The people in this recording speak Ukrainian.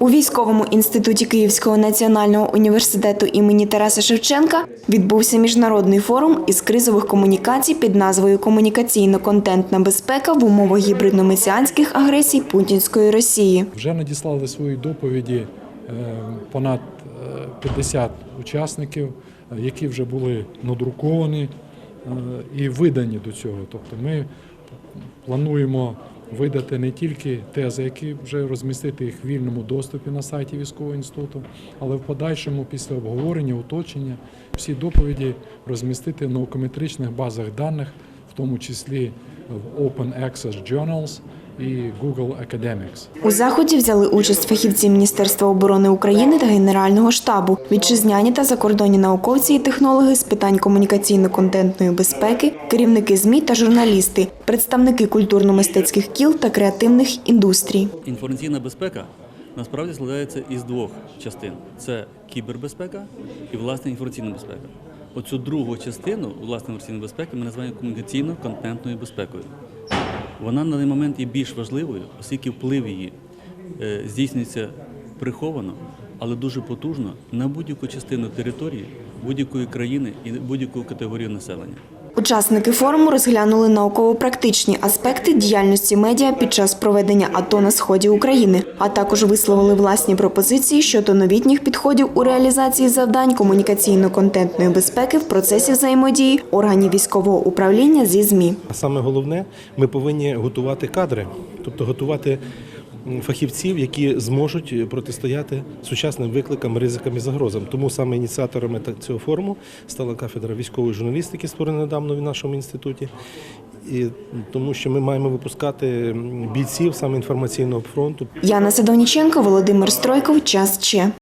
У військовому інституті Київського національного університету імені Тараса Шевченка відбувся міжнародний форум із кризових комунікацій під назвою Комунікаційно-контентна безпека в умовах гібридно-месіанських агресій путінської Росії. Вже надіслали свої доповіді е, понад е, 50 учасників, е, які вже були надруковані е, і видані до цього. Тобто ми плануємо видати не тільки тези, які вже розмістити їх в вільному доступі на сайті військового інституту, але в подальшому після обговорення, уточнення всі доповіді розмістити в наукометричних базах даних, тому числі в Open Access Journals і Google Academics. У заході взяли участь фахівці Міністерства оборони України та Генерального штабу, вітчизняні та закордонні науковці і технологи з питань комунікаційно-контентної безпеки, керівники ЗМІ та журналісти, представники культурно-мистецьких кіл та креативних індустрій. Інформаційна безпека насправді складається із двох частин: це кібербезпека і власне інформаційна безпека. Оцю другу частину власне інформаційної безпеки ми називаємо комунікаційно-контентною безпекою. Вона на даний момент є більш важливою, оскільки вплив її е, здійснюється приховано, але дуже потужно на будь-яку частину території, будь-якої країни і будь-яку категорію населення. Учасники форуму розглянули науково-практичні аспекти діяльності медіа під час проведення АТО на сході України, а також висловили власні пропозиції щодо новітніх підходів у реалізації завдань комунікаційно-контентної безпеки в процесі взаємодії органів військового управління зі ЗМІ. А саме головне, ми повинні готувати кадри, тобто готувати фахівців, які зможуть протистояти сучасним викликам, ризикам і загрозам. Тому саме ініціаторами цього форуму стала кафедра військової журналістики, створена недавно в нашому інституті. І тому що ми маємо випускати бійців саме інформаційного фронту, Яна Садовніченко, Володимир Стройков. Час Че.